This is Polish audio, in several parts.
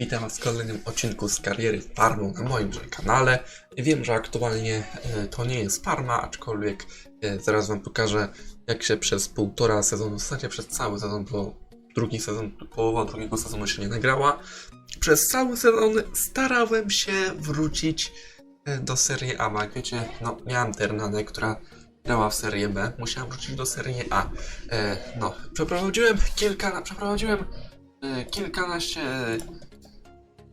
Witam w kolejnym odcinku z kariery Parmą na moim kanale. Wiem, że aktualnie e, to nie jest Parma, aczkolwiek e, zaraz Wam pokażę, jak się przez półtora sezonu, w zasadzie przez cały sezon, bo drugi sezon, połowa drugiego sezonu się nie nagrała. Przez cały sezon starałem się wrócić e, do serii A, jak wiecie, no miałem Ternanę, która grała w serię B, musiałem wrócić do serii A. No, przeprowadziłem kilka, przeprowadziłem kilkanaście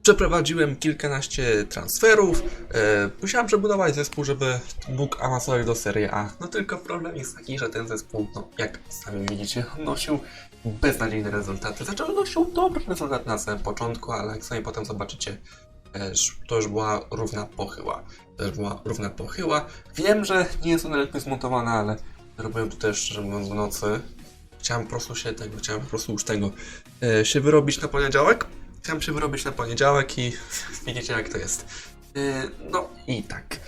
Przeprowadziłem kilkanaście transferów. E, musiałem przebudować zespół, żeby mógł awansować do Serie A. No tylko problem jest taki, że ten zespół, no jak sami widzicie, nosił beznadziejne rezultaty. Zaczął nosił dobry rezultat na samym początku, ale jak sami potem zobaczycie, e, to już była równa pochyła. To już była równa pochyła. Wiem, że nie jest ona lepiej zmontowana, ale robiłem to też, szczerze mówiąc, w nocy. Chciałem po prostu się tego, chciałem po prostu już tego e, się wyrobić na poniedziałek. Chciałem się wyrobić na poniedziałek i widzicie jak to jest. Yy, No i tak.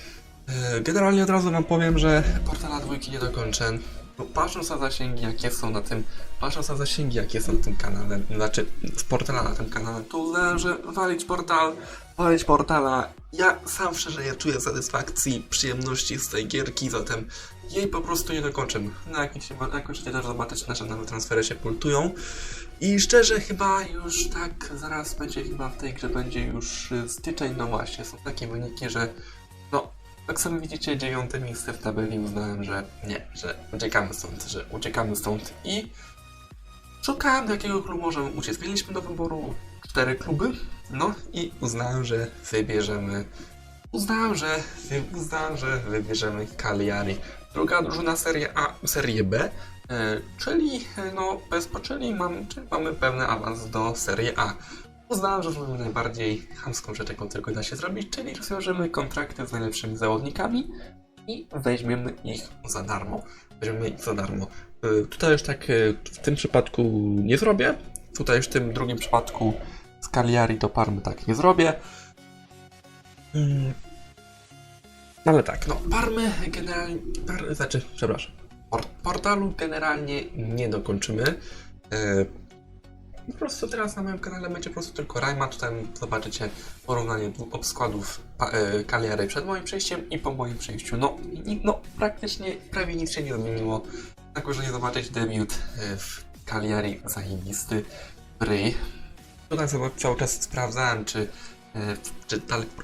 Yy, Generalnie od razu wam powiem, że portala dwójki nie dokończę. Bo patrząc na zasięgi jakie są na tym, patrząc na zasięgi jakie są na tym kanale, znaczy z portala na tym kanale, to uznałem, że walić portal, walić portala. Ja sam szczerze nie czuję satysfakcji, przyjemności z tej gierki, zatem jej po prostu nie dokończę. No jak się, jak możecie też zobaczyć, nasze nowe transfery się pultują. I szczerze chyba już tak zaraz będzie chyba w tej grze będzie już y, styczeń, no właśnie, są takie wyniki, że no, jak sami widzicie, dziewiąte miejsce w tabeli uznałem, że nie, że uciekamy stąd, że uciekamy stąd i szukałem do jakiego klubu możemy uciec. Mieliśmy do wyboru cztery kluby, no i uznałem, że wybierzemy uznałem, że uznałem, że wybierzemy Cagliari. Druga drużyna Serie A, Serie B, E, czyli e, no, bez, czyli, mam, czyli mamy pewny awans do Serie A. Uznałem, że zrobimy najbardziej chamską rzecz, jaką tylko da się zrobić, czyli rozwiążemy kontrakty z najlepszymi zawodnikami i weźmiemy ich za darmo. Weźmiemy ich za darmo. E, Tutaj już tak w tym przypadku nie zrobię. Tutaj już w tym drugim przypadku z Cagliari do Parmy tak nie zrobię. Ale tak, no Parmy generalnie, par, znaczy, przepraszam, Port- portalu generalnie nie dokończymy. E, po prostu teraz na moim kanale będzie po prostu tylko Rayma. Tutaj zobaczycie porównanie dwóch składów pa- e, Cagliari przed moim przejściem i po moim przejściu. No, i, no praktycznie prawie nic się nie zmieniło. Tylko, że nie zobaczyć debiut e, w Cagliari zajebisty Bry. Tutaj sobie cały czas sprawdzałem, czy, czy,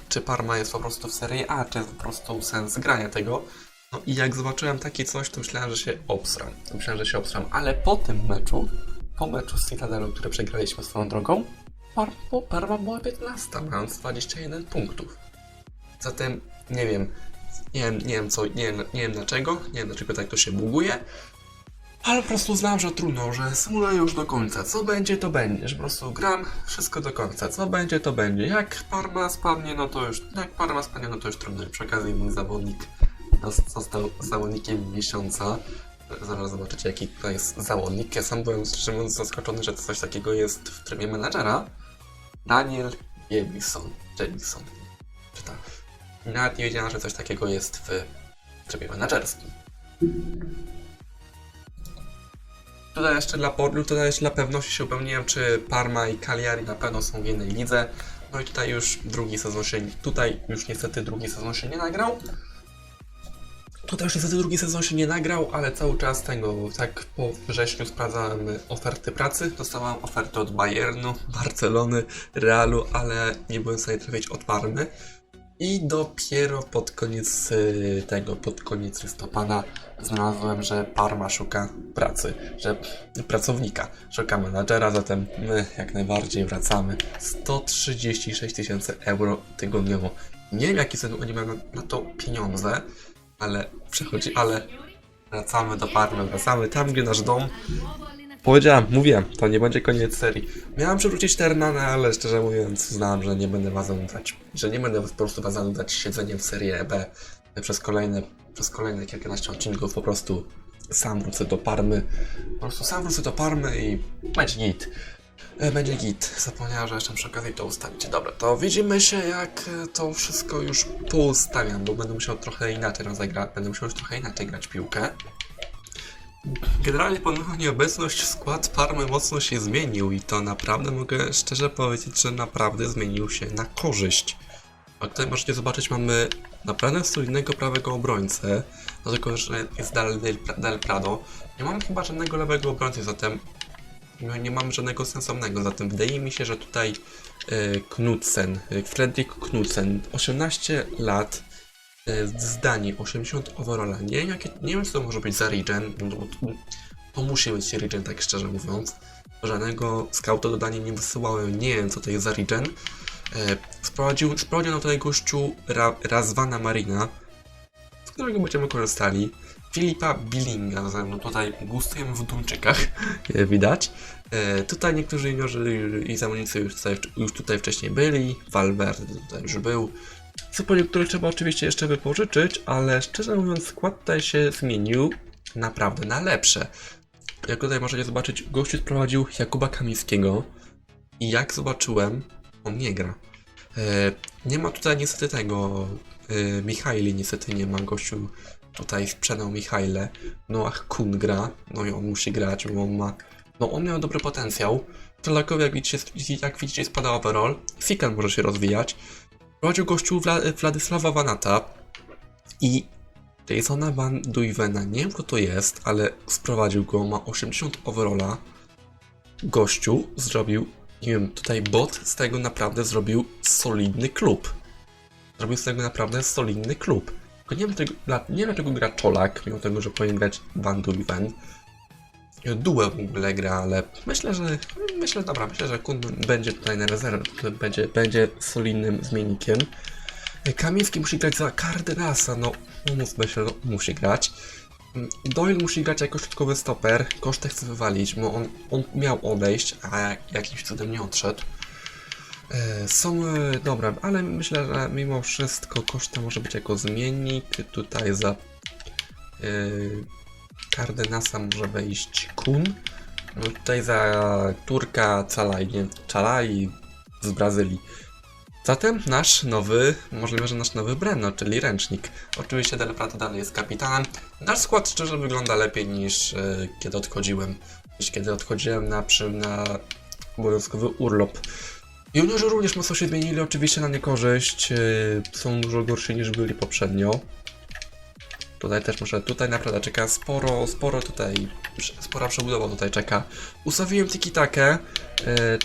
czy Parma jest po prostu w Serie A, czy po prostu sens grania tego. No i jak zobaczyłem takie coś, to myślałem, że się obsram. Myślałem, że się obsram, ale po tym meczu, po meczu z Citadelą, który przegraliśmy swoją drogą, Par po- Parma była 15, mając 21 punktów. Zatem nie wiem, nie wiem, nie wiem co, nie wiem, nie wiem dlaczego, nie wiem dlaczego tak to się buguje, ale po prostu znam, że trudno, że symuluję już do końca. Co będzie, to będzie. Że po prostu gram wszystko do końca. Co będzie, to będzie. Jak Parma spadnie, no to już. Jak Parma spadnie, no to już trudno. Przy okazji mój zawodnik dos- został zawodnikiem miesiąca. Zaraz zobaczycie, jaki to jest zawodnik. Ja sam byłem szczerze zaskoczony, że coś takiego jest w trybie menadżera. Daniel Jemison. Jemison. Czyta. Nawet nie wiedziałem, że coś takiego jest w trybie menadżerskim. Tutaj jeszcze dla portu, tutaj jeszcze dla pewności się upewniłem, czy Parma i Cagliari na pewno są w jednej lidze. No i tutaj już drugi sezon się, tutaj już niestety drugi sezon się nie nagrał. Tutaj już niestety drugi sezon się nie nagrał, ale cały czas tego, tak po wrześniu sprawdzałem oferty pracy. Dostałem oferty od Bayernu, Barcelony, Realu, ale nie byłem w stanie trafić od Parmy. I dopiero pod koniec y, tego, pod koniec listopada znalazłem, że Parma szuka pracy, że pracownika, szuka menadżera, zatem my jak najbardziej wracamy. 136 tysięcy euro tygodniowo. Nie wiem jakie są oni mają na to pieniądze, ale przechodzi, ale wracamy do Parmy, wracamy tam, gdzie nasz dom. Powiedziałem, mówiłem, to nie będzie koniec serii. Miałem przerzucić Ternanę, ale szczerze mówiąc znałem, że nie będę was zanudzać. Że nie będę po prostu was zanudzać siedzeniem w serii B przez kolejne, przez kolejne kilkanaście odcinków. Po prostu sam wrócę do Parmy. Po prostu sam wrócę do Parmy i będzie git. E, Będzie git. Zapomniałem, że jeszcze przy okazji to ustawić. Dobra, to widzimy się jak to wszystko już poustawiam, bo będę musiał trochę inaczej rozegrać, będę musiał już trochę inaczej grać piłkę. Generalnie pomimo nieobecność skład Parmy mocno się zmienił i to naprawdę mogę szczerze powiedzieć, że naprawdę zmienił się na korzyść. A tutaj możecie zobaczyć, mamy naprawdę solidnego prawego obrońcę, no tylko, że jest Del, Del, Prado. Nie mamy chyba żadnego lewego obrońcy, zatem nie, nie mamy żadnego sensownego, zatem wydaje mi się, że tutaj e, Knudsen, e, Fredrik Knudsen, 18 lat, zdanie 80 overalla. Nie nie wiem, co to może być za regen, no, bo to, to musi być regen, tak szczerze mówiąc. Żadnego skauta do dania nie wysyłałem, nie wiem, co to jest za regen. E, Sprowadził, sprowadził nam tutaj gościu Ra, Razwana Marina, z którego będziemy korzystali. Filipa Billinga, mną tutaj gustujemy w Duńczykach, widać. E, tutaj niektórzy juniorzy i zawodnicy już tutaj, już tutaj wcześniej byli, Valverde tutaj już był. Zupełnie, które trzeba oczywiście jeszcze wypożyczyć, ale szczerze mówiąc skład tutaj się zmienił naprawdę na lepsze. Jak tutaj możecie zobaczyć, gościu sprowadził Jakuba Kamińskiego i jak zobaczyłem, on nie gra. E, nie ma tutaj niestety tego e, Michaili, niestety nie ma gościu tutaj sprzedał Michaile. Noach Kun gra, no i on musi grać, bo on ma, no on miał dobry potencjał. Trolakowi jak widzicie, jak widzicie spada overall, Fikan może się rozwijać. Prowadził gościu Wla, Władysława Vanata i Jasona Van Duivena, nie wiem kto to jest, ale sprowadził go, ma 80 overalla. Gościu zrobił, nie wiem, tutaj bot z tego naprawdę zrobił solidny klub. Zrobił z tego naprawdę solidny klub. Tylko nie wiem, dla- nie wiem dlaczego gra Czolak, mimo tego, że powinien grać Van Duiven. Duel w ogóle gra, ale myślę, że myślę, dobra, myślę, że Kun będzie tutaj na rezerwę, będzie, będzie solidnym zmiennikiem. Kamiński musi grać za Cardenasa, no umówmy się, no, musi grać. Doyle musi grać jako środkowy stoper, kosztę chce wywalić, bo on, on miał odejść, a jakimś cudem nie odszedł. E, Są, e, dobra, ale myślę, że mimo wszystko koszta może być jako zmiennik. Tutaj za e, Cardenasa może wejść Kun. No tutaj za Turka Calaj, nie, Calaj z Brazylii. Zatem nasz nowy, możliwe, że nasz nowy Breno, czyli ręcznik. Oczywiście Del Prato dalej jest kapitanem. Nasz skład szczerze wygląda lepiej niż e, kiedy odchodziłem. Niż kiedy odchodziłem na, przy, na obowiązkowy urlop. Juniorzy również mocno się zmienili, oczywiście na niekorzyść. e, Są dużo gorsi niż byli poprzednio. Tutaj też muszę, tutaj naprawdę czeka sporo, sporo tutaj, spora przebudowa tutaj czeka. Ustawiłem tiki-takę. E,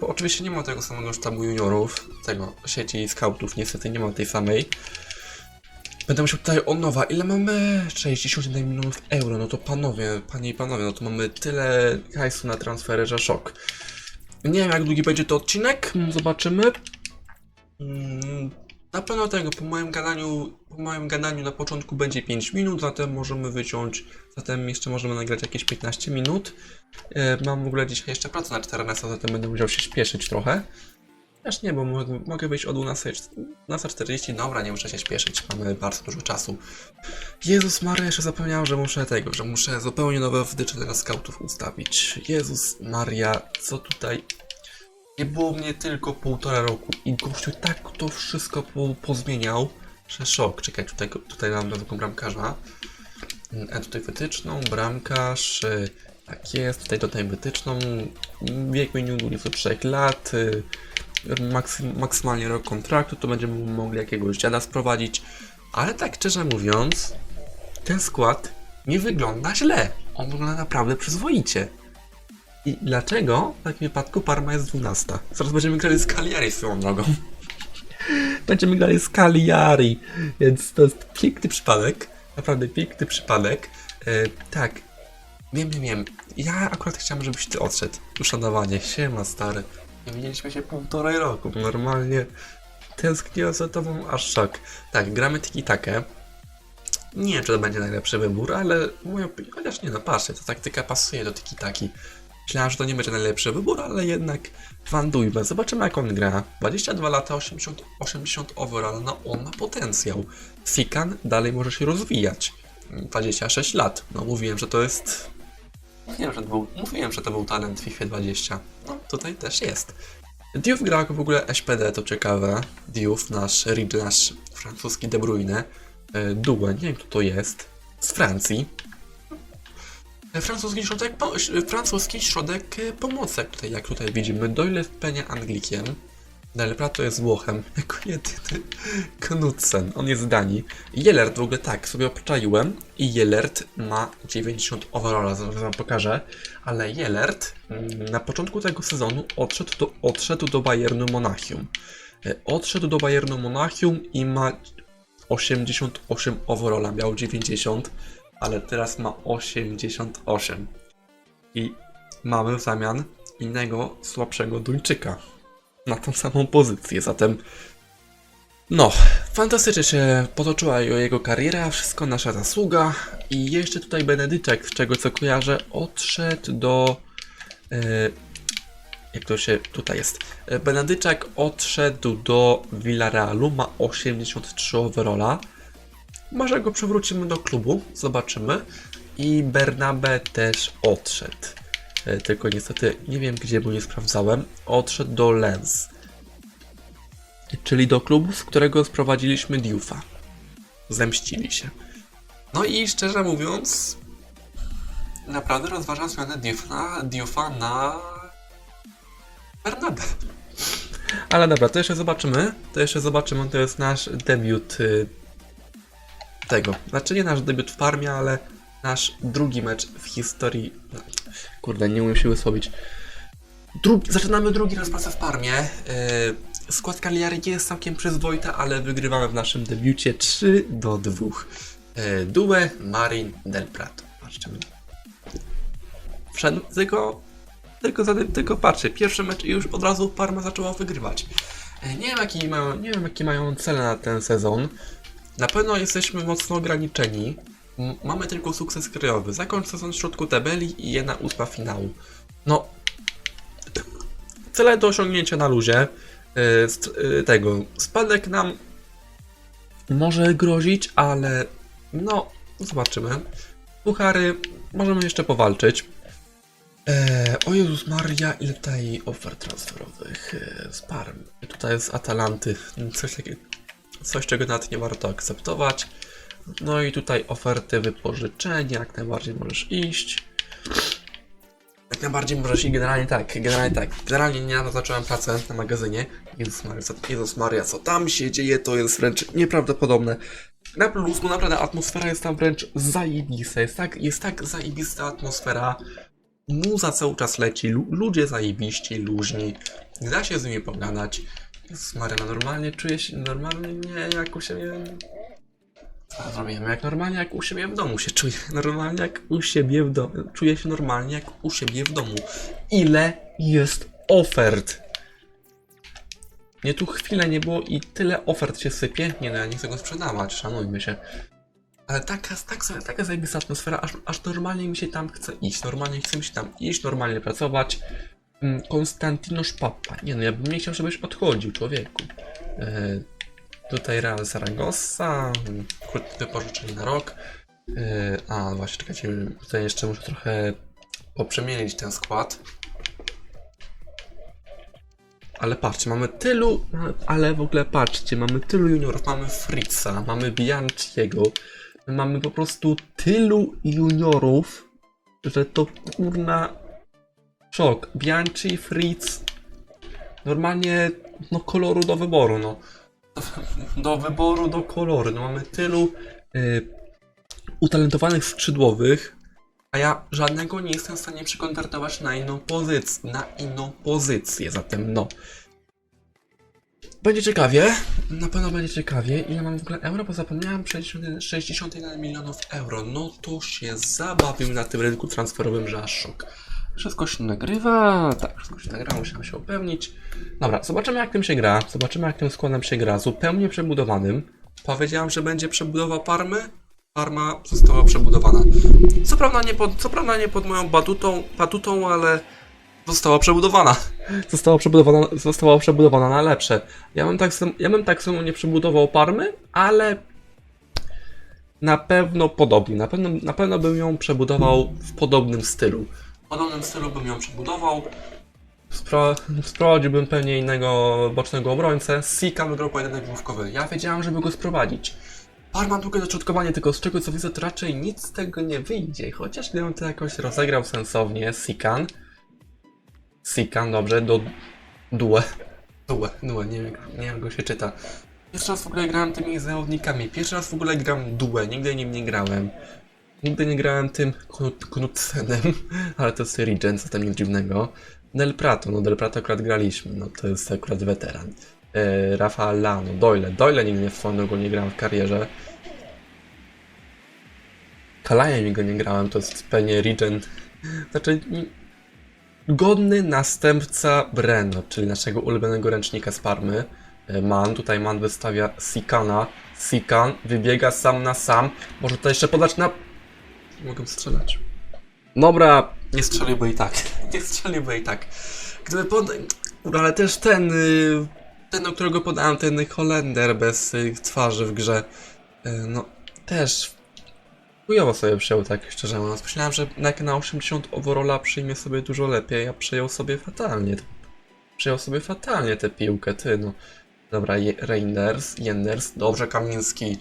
oczywiście nie ma tego samego sztabu juniorów, tego sieci scoutów, niestety nie ma tej samej. Będę musiał tutaj od nowa. Ile mamy? 61 milionów euro. No to panowie, panie i panowie, no to mamy tyle hajsu na transfery, że szok. Nie wiem jak długi będzie to odcinek, mm, zobaczymy. Na pewno tego, po moim gadaniu, po moim gadaniu na początku będzie 5 minut, zatem możemy wyciąć, zatem jeszcze możemy nagrać jakieś 15 minut. E, Mam w ogóle dzisiaj jeszcze pracę na 14, zatem będę musiał się śpieszyć trochę. Też nie, bo mogę, mogę wyjść o 12, 12.40, dobra, nie muszę się śpieszyć, mamy bardzo dużo czasu. Jezus Maria, jeszcze zapomniałem, że muszę tego, że muszę zupełnie nowe wtyczki dla scoutów ustawić. Jezus Maria, co tutaj... Nie było mnie tylko półtora roku i gościu tak to wszystko po, pozmieniał, że szok. Czekaj, tutaj, tutaj mam nowego bramkarza. A tutaj wytyczną, bramkarz, y, tak jest, tutaj dodaję wytyczną, wiek minimum 23 lat, y, maksy, maksymalnie rok kontraktu, to będziemy mogli jakiegoś dziada sprowadzić, ale tak szczerze mówiąc, ten skład nie wygląda źle, on wygląda naprawdę przyzwoicie. I dlaczego w takim wypadku Parma jest 12? Zaraz będziemy grali z Cagliari swoją drogą. będziemy grali z Cagliari, więc to jest piękny przypadek, naprawdę piękny przypadek. E, tak, wiem, wiem, wiem. Ja akurat chciałem, żebyś ty odszedł. Uszanowanie, siema stary. Nie widzieliśmy się półtorej roku, normalnie tęskniłem za tobą, aż szok. Tak, gramy tiki-takę. Nie wiem, czy to będzie najlepszy wybór, ale opinią, chociaż nie no, patrzcie, ta taktyka pasuje do tiki-taki. Myślałem, że to nie będzie najlepszy wybór, ale jednak Van Duybe. Zobaczymy jak on gra. 22 lata, 80, 80 overall, no on ma potencjał. Fikan dalej może się rozwijać. 26 lat. No mówiłem, że to jest... Mówiłem, że to był, mówiłem, że to był talent FIFA 20. No tutaj też jest. Diouf gra w ogóle SPD, to ciekawe. Diouf, nasz Ridge, nasz francuski De Bruyne. Due, nie wiem kto to jest. Z Francji. Francuski środek, po, francuski środek e, pomocy, tutaj, jak tutaj widzimy. Doyle Penia Anglikiem. Del Prato jest Włochem. Jako jedyny Knudsen. On jest z Danii. Jelert w ogóle tak, sobie obczaiłem. I Jelert ma 90 overalla, zaraz wam pokażę. Ale Jelert mm, na początku tego sezonu odszedł do, odszedł do Bayernu Monachium. E, Odszedł do Bayernu Monachium i ma 88 overalla. Miał 90, ale teraz ma 88. I mamy w zamian innego, słabszego Duńczyka na tą samą pozycję. Zatem, no, fantastycznie się potoczyła jego kariera, wszystko nasza zasługa. I jeszcze tutaj Benedyczek, z czego co kojarzę, odszedł do. e, jak to się tutaj jest? E, Benedyczek odszedł do Villarealu, ma 83 overalla. Może go przywrócimy do klubu, zobaczymy. I Bernabe też odszedł. E, Tylko niestety nie wiem gdzie, bo nie sprawdzałem. Odszedł do Lens. Czyli do klubu, z którego sprowadziliśmy Diufa. Zemścili się. No i szczerze mówiąc, naprawdę rozważam zmianę Diufa na, Diufa na Bernabe. Ale dobra, to jeszcze zobaczymy. To jeszcze zobaczymy, to jest nasz debiut y, tego. Znaczy nie nasz debiut w farmie, ale nasz drugi mecz w historii. Kurde, nie umiem się wysłowić. Zaczynamy drugi raz pracę w Parmie. Yy, skład Cagliari nie jest całkiem przyzwoita, ale wygrywamy w naszym debiucie 3 do 2. Yy, Due, Marin, Del Prato. Patrzcie. Wszedł, tylko, tylko, tylko patrzę, pierwszy mecz i już od razu Parma zaczęła wygrywać. Yy, nie, wiem, jaki mają, nie wiem, jakie mają cele na ten sezon. Na pewno jesteśmy mocno ograniczeni. M- Mamy tylko sukces krajowy. Zakończ sezon w środku tabeli i jedna ósma finału. No, cele do osiągnięcia na luzie. Yy, tego. Spadek nam może grozić, ale no, zobaczymy. Puchary możemy jeszcze powalczyć. Eee, o Jezus Maria, ile tutaj ofert transferowych eee, z Parm. Tutaj z Atalanty. Coś takiego. Coś, czego nawet nie warto akceptować. No i tutaj oferty wypożyczenia, jak najbardziej możesz iść. Jak najbardziej możesz iść, generalnie tak, generalnie tak. Generalnie nie zacząłem pracę na magazynie. Jezus Maria, co, Jezus Maria, co tam się dzieje, to jest wręcz nieprawdopodobne. Na plus, naprawdę atmosfera jest tam wręcz zajebista, jest tak, jest tak zajebista atmosfera. Muza cały czas leci, lu- ludzie zajebiści, luźni, da się z nimi pogadać. Maria, no normalnie czuję się, normalnie nie jak u siebie... Co zrobiłem? Jak normalnie jak u siebie w domu się czuję. Normalnie jak u siebie w domu. Czuję się normalnie jak u siebie w domu. Ile jest ofert? Nie tu chwilę nie było i tyle ofert się sypie. Nie no, ja nie chcę go sprzedawać, szanujmy się. Ale taka, tak, taka zajebista atmosfera, aż, aż normalnie mi się tam chce iść. Normalnie chce mi się tam iść, normalnie pracować. Mm, Konstantinosz Papa. Nie no, ja bym nie chciał, żebyś odchodził, człowieku. E, tutaj Real Zaragoza. Krótkie wypożyczenie na rok. E, a, właśnie, czekajcie, tutaj jeszcze muszę trochę poprzemienić ten skład. Ale patrzcie, mamy tylu, ale w ogóle patrzcie, mamy tylu juniorów, mamy Fritza, mamy Bianciego, my mamy po prostu tylu juniorów, że to kurna szok. Bianchi, Fritz, normalnie no koloru do wyboru, no. Do wyboru, do koloru, no mamy tylu y, utalentowanych skrzydłowych, a ja żadnego nie jestem w stanie przekonwertować na inną pozycję, na inną pozycję, zatem no. Będzie ciekawie, na pewno będzie ciekawie. Ile mam w ogóle euro? Bo zapomniałem 60 61 milionów euro. No to się zabawił na tym rynku transferowym, że aż szok. Wszystko się nagrywa, tak, wszystko się nagrywa, musiałem się upewnić. Dobra, zobaczymy jak tym się gra, zobaczymy jak tym składem się gra, zupełnie przebudowanym. Powiedziałem, że będzie przebudowa Parmy, Parma została przebudowana. Co prawda nie pod, co prawda nie pod moją batutą, batutą, ale została przebudowana. Została przebudowana, została przebudowana na lepsze. Ja bym tak, ja bym tak samo nie przebudował Parmy, ale na pewno podobnie. Na pewno, na pewno bym ją przebudował w podobnym stylu. Podobnym stylu bym ją przebudował. Spro, sprowadziłbym pewnie innego bocznego obrońcę. Sika wygrał pojedynek główkowy. Ja wiedziałem, żeby go sprowadzić. Par długie doczutkowanie, tylko z czego co widzę, to raczej nic z tego nie wyjdzie. Chociaż gdybym to jakoś rozegrał sensownie, Sikan. Sikan, dobrze, do... Due. Due, Due, nie nie wiem jak go się czyta. Pierwszy raz w ogóle grałem tymi zawodnikami, pierwszy raz w ogóle gram Due, nigdy nim nie grałem. Nigdy nie grałem tym Knut, Knutsenem, ale to jest Regent, co tam nic dziwnego. Del Prato, no Del Prato akurat graliśmy, no to jest akurat weteran. E, Rafael Lano, Doyle, Doyle nigdy nie swoją drogą nie grałem w karierze. Kalajem go nie grałem, to jest pewnie Regent. Znaczy, godny następca Breno, czyli naszego ulubionego ręcznika z Parmy. E, Man, tutaj Man wystawia Sikana. Sikan wybiega sam na sam. Może to jeszcze podać na... Mogę strzelać. Dobra, nie strzelił, bo i tak. Nie strzelił, bo i tak. Gdyby pod... Ale też ten... y, Ten, do którego podałem, ten Holender bez y, twarzy w grze. y, No, też... Chujowo sobie przyjął, tak szczerze mówiąc. Myślałem, że jak na 80 overalla przyjmie sobie dużo lepiej, a przyjął sobie fatalnie. Przyjął sobie fatalnie tę piłkę, ty no. Dobra, Je- Reinders, Jenders, dobrze, Kamiński.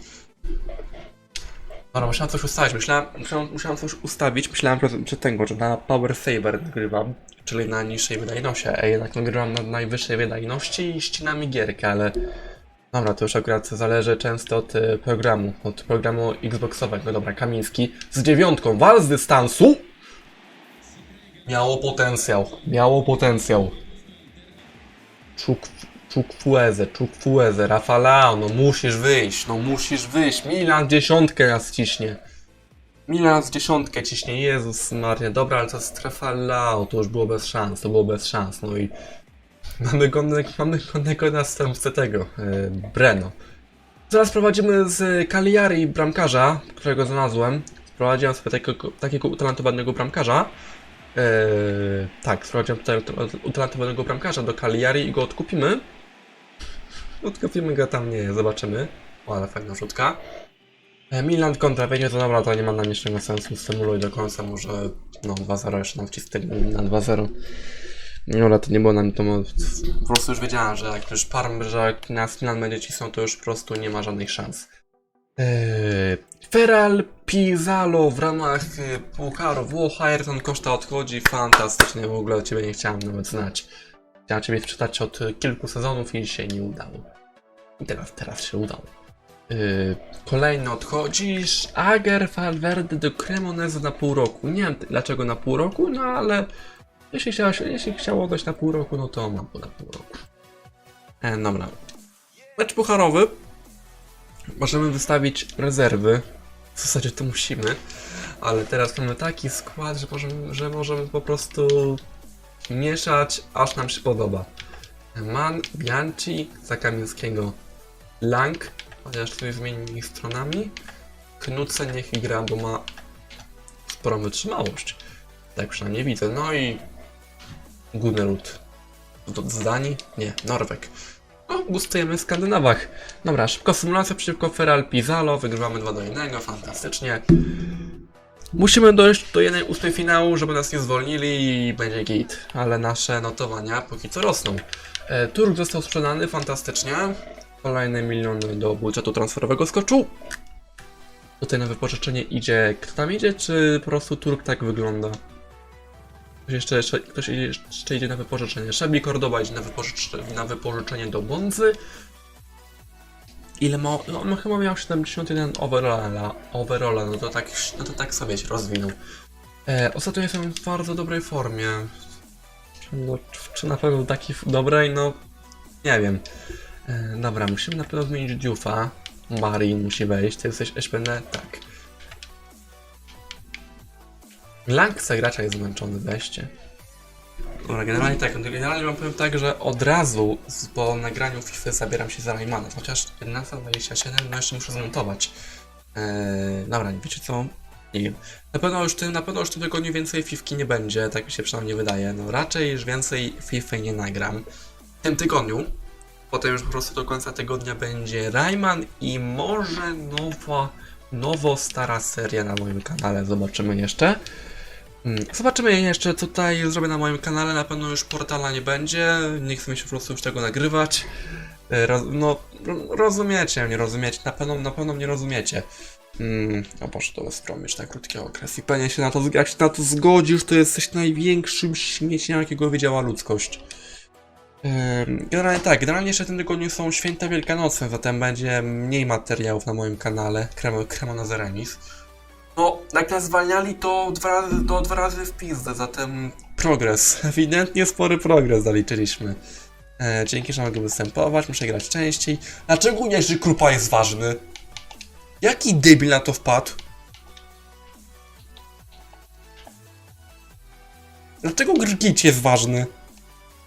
Dobra, musiałem coś ustawić, myślałem, musiałem, musiałem coś ustawić, myślałem że tego, że na Power Saver nagrywam, czyli na niższej wydajności, a jednak nagrywam na najwyższej wydajności i ścinam gierkę, ale... Dobra, to już akurat zależy często od e, programu, od programu Xboxowego. Dobra, Kamiński z dziewiątką, wal z dystansu! Miało potencjał, miało potencjał. Czuk, Czukfueze, Czukfueze, Rafalao, no musisz wyjść, no musisz wyjść. Milan dziesiątkę nas ciśnie. Milan z dziesiątkę ciśnie, Jezus Maria, dobra, ale to strefa Lao, to już było bez szans, to było bez szans, no i mamy godnego, mamy godnego następcę tego, e, Breno. Zaraz prowadzimy z Cagliari bramkarza, którego znalazłem. Sprowadziłem sobie takiego, takiego utalentowanego bramkarza. Eee, tak, sprowadziłem tutaj ut- utalentowanego bramkarza do Cagliari i go odkupimy. Odkupimy go tam, nie, zobaczymy. O, ale fajna rzutka. E, Milan kontra będzie to dobra, to nie ma najmniejszego sensu. Stymuluj do końca, może no 2-0 jeszcze nam wcisnęli na 2-0. Dobra, to nie było nam to. Po prostu już wiedziałem, że jak już Parm, że jak nas Milan będzie cisnął, to już po prostu nie ma żadnych szans. Eee, Feral Pizalo w ramach e, Pucharu Włoch, Ayrton Koszta odchodzi, fantastycznie, w ogóle Ciebie nie chciałem nawet znać. Chciałem Ciebie wczytać od kilku sezonów i się nie udało. I teraz, teraz się udało. Yy, kolejny odchodzisz, Ager Valverde do Cremonese na pół roku. Nie wiem dlaczego na pół roku, no ale jeśli, chciałaś, jeśli chciało dać na pół roku, no to mam na pół roku. E, dobra. Mecz pucharowy. Możemy wystawić rezerwy. W zasadzie to musimy. Ale teraz mamy taki skład, że możemy, że możemy po prostu mieszać, aż nam się podoba. Man, Bianchi, Zakamińskiego, Lang, chociaż tutaj zmienimy ich stronami. Knudsen niech gra, bo ma sporą wytrzymałość. Tak przynajmniej widzę. No i Gunnerud. Z Danii? Nie, Norweg. No, gustujemy w Skandynawach. Dobra, szybko symulacja przeciwko Feral Pizalo. Wygrywamy 2 do 1, fantastycznie. Musimy dojść do jednej ósmej finału, żeby nas nie zwolnili i będzie git. Ale nasze notowania póki co rosną. E, Turk został sprzedany, fantastycznie. Kolejny milion do budżetu transferowego skoczył. Tutaj na wypożyczenie idzie. Kto tam idzie, czy po prostu Turk tak wygląda? Ktoś jeszcze, jeszcze, ktoś jeszcze idzie na wypożyczenie. Szabi Cordoba idzie na, wypożycz, na wypożyczenie do Bonzy. Ile ma? No, on chyba miał 71 overalla, overalla no, to tak, no to tak sobie się rozwinął. E, ostatnio jestem w bardzo dobrej formie. No, czy, na pewno takiej f- dobrej? No, nie wiem. E, dobra, musimy na pewno zmienić Dufa. Marin musi wejść, ty jesteś SPN? Tak. Lanksa gracza jest zmęczony, weźcie. Dobra, generalnie tak, generalnie wam powiem tak, że od razu po nagraniu FIFA zabieram się za Raymana, chociaż 11.27, no jeszcze muszę zmontować. Eee, dobra, wiecie co? Nie wiem. Na pewno już tym, na pewno już w tym tygodniu więcej fifki nie będzie, tak mi się przynajmniej wydaje. No raczej już więcej FIFA nie nagram. W tym tygodniu. Potem już po prostu do końca tygodnia będzie Rayman i może nowa, nowo stara seria na moim kanale. Zobaczymy jeszcze. Mm, Zobaczymy jeszcze, tutaj zrobię na moim kanale. Na pewno już portala nie będzie. Nie chcę mi się po prostu już tego nagrywać. E, raz- No, ro- rozumiecie, nie rozumiecie, na pewno, na pewno mnie rozumiecie. Mm, o Boże, to jest promieć na krótki okres i pewnie się na to, jak się na to zgodzisz, to jesteś największym śmieciem, jakiego widziała ludzkość. Ym, Generalnie tak, generalnie jeszcze w tym tygodniu są święta wielkanocne, zatem będzie mniej materiałów na moim kanale, Kremo, Kremo na Zeremis. No, jak nas zwalniali, to dwa razy, to dwa razy w pizdę, zatem progres, ewidentnie spory progres zaliczyliśmy. E, dzięki, że mogę występować, muszę grać częściej. Dlaczego Jerzy Krupa jest ważny? Jaki debil na to wpadł? Dlaczego Grgic jest ważny?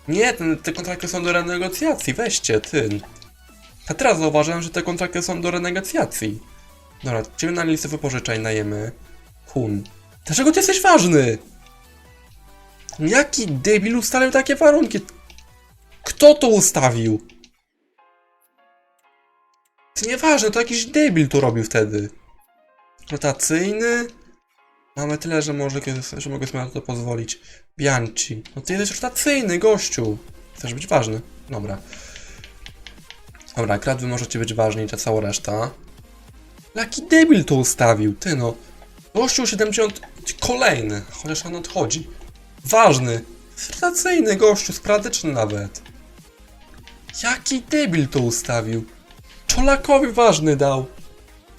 Nie, ten, te kontrakty są do renegocjacji, weźcie, ty. A teraz zauważyłem, że te kontrakty są do renegocjacji. Dobra, ciebie na listę wypożyczeń dajemy. Hun. Dlaczego ty jesteś ważny? Jaki debil ustalił takie warunki? Kto to ustawił? To nieważne, to jakiś debil to robił wtedy. Rotacyjny? Mamy tyle, że, może, że mogę sobie na to pozwolić. Bianchi. No ty jesteś rotacyjny, gościu. Chcesz być ważny. Dobra. Dobra, krat wy możecie być ważni, ta cała reszta. Jaki debil to ustawił, ty no. Gościu 70... Kolejny, chociaż on odchodzi. Ważny. Rotacyjny gościu, sporadyczny nawet. Jaki debil to ustawił? Czolakowi ważny dał.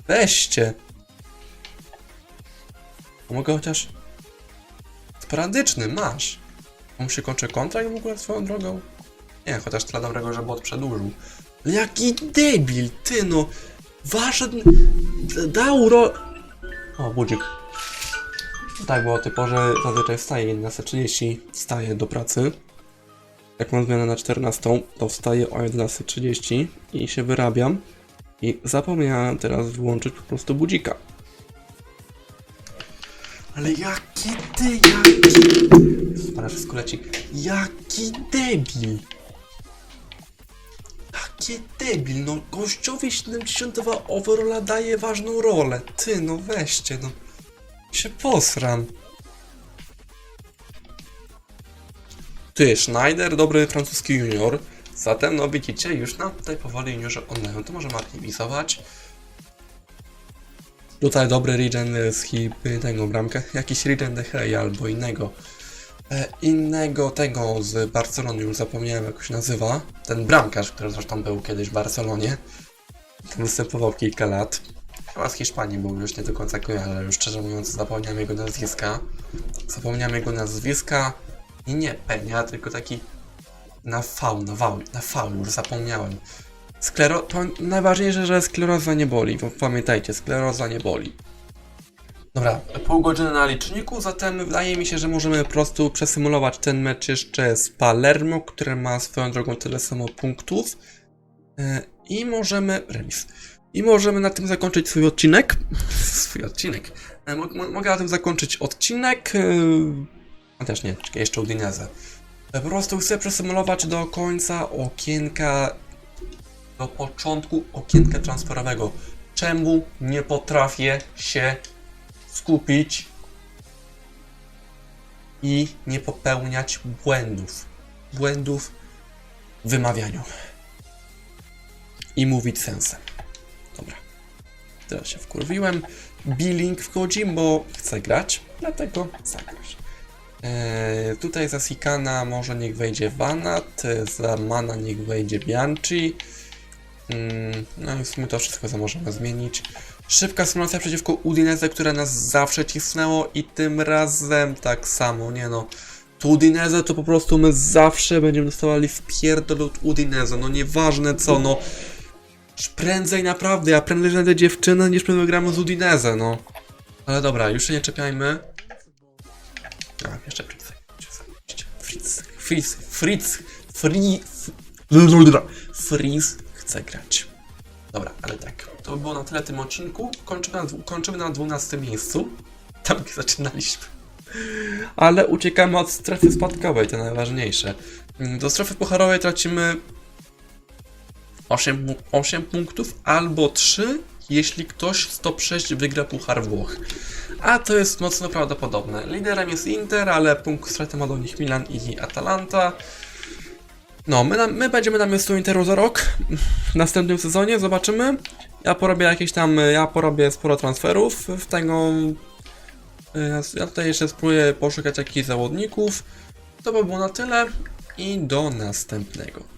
Weźcie. Mogę chociaż... Sporadyczny, masz. On się kończy kontrakt w ogóle swoją drogą? Nie, chociaż tyle dobrego, że bot przedłużył. Jaki debil, ty no. D- Dał ro... O, budzik. Tak, bo o tej porze zazwyczaj wstaję 11.30, wstaję do pracy. Jak mam zmianę na 14, to wstaję o 11.30 i się wyrabiam. I zapomniałem teraz wyłączyć po prostu budzika. Ale jaki ty, jaki... Pana wszystko leci. Jaki debil! Jaki debil, no gościowi 72 overalla daje ważną rolę. Ty, no weźcie, no. Się posram. Ty, Schneider, dobry francuski junior. Zatem, no widzicie, już nam tutaj powoli juniorze online. To możemy aktywizować. Tutaj dobry regen z hibridnego bramkę. Jakiś regen De Gea albo innego. E, innego tego z Barcelony, już zapomniałem jak się nazywa. Ten bramkarz, który zresztą był kiedyś w Barcelonie. Ten występował kilka lat. Chyba z Hiszpanii był, już nie do końca kojarzę, ale już szczerze mówiąc zapomniałem jego nazwiska. Zapomniałem jego nazwiska. I nie Penia, tylko taki na V, na V, na V, już zapomniałem. Sklero... To najważniejsze, że skleroza nie boli, bo pamiętajcie, skleroza nie boli. Dobra, pół godziny na liczniku, zatem wydaje mi się, że możemy po prostu przesymulować ten mecz jeszcze z Palermo, które ma swoją drogą tyle samo punktów. E, I możemy... remis. I możemy na tym zakończyć swój odcinek. swój odcinek. E, mo- mo- mogę na tym zakończyć odcinek. e, A też nie, czekaj, jeszcze Udinese. Po prostu chcę przesymulować do końca okienka, do początku okienka transferowego. Czemu nie potrafię się skupić i nie popełniać błędów. Błędów w wymawianiu. I mówić sensem. Dobra. Teraz się wkurwiłem. Billing wchodzi, bo chcę grać, dlatego zagrasz. Eee, tutaj za Sikana może niech wejdzie Vanat, za Mana niech wejdzie Bianchi. Mm, no i w sumie to wszystko co możemy zmienić. Szybka symulacja przeciwko Udinese, które nas zawsze cisnęło i tym razem tak samo, nie no. Tu Udinese to po prostu my zawsze będziemy dostawali w od Udinese, no nieważne co, no. Prędzej naprawdę, ja prędzej znajdę dziewczynę niż my wygramy z Udinese, no. Ale dobra, już się nie czepiajmy. A, jeszcze Fritz. Fritz, Fritz, Fritz, Fritz, Fritz chce grać. Dobra, ale tak. To by było na tyle w tym odcinku. Kończymy na, kończymy na 12 miejscu. Tam, gdzie zaczynaliśmy. Ale uciekamy od strefy spadkowej, to najważniejsze. Mm, Do strefy pucharowej tracimy 8, pu- 8 punktów albo 3, jeśli ktoś z top 6 wygra Puchar Włoch. A to jest mocno prawdopodobne. Liderem jest Inter, ale punkt straty ma do nich Milan i Atalanta. No, my, na, my będziemy na miejscu Interu za rok. W następnym sezonie zobaczymy. Ja porobię jakieś tam, ja porobię sporo transferów w tego. Ja, ja tutaj jeszcze spróbuję poszukać jakichś zawodników. To by było na tyle i do następnego.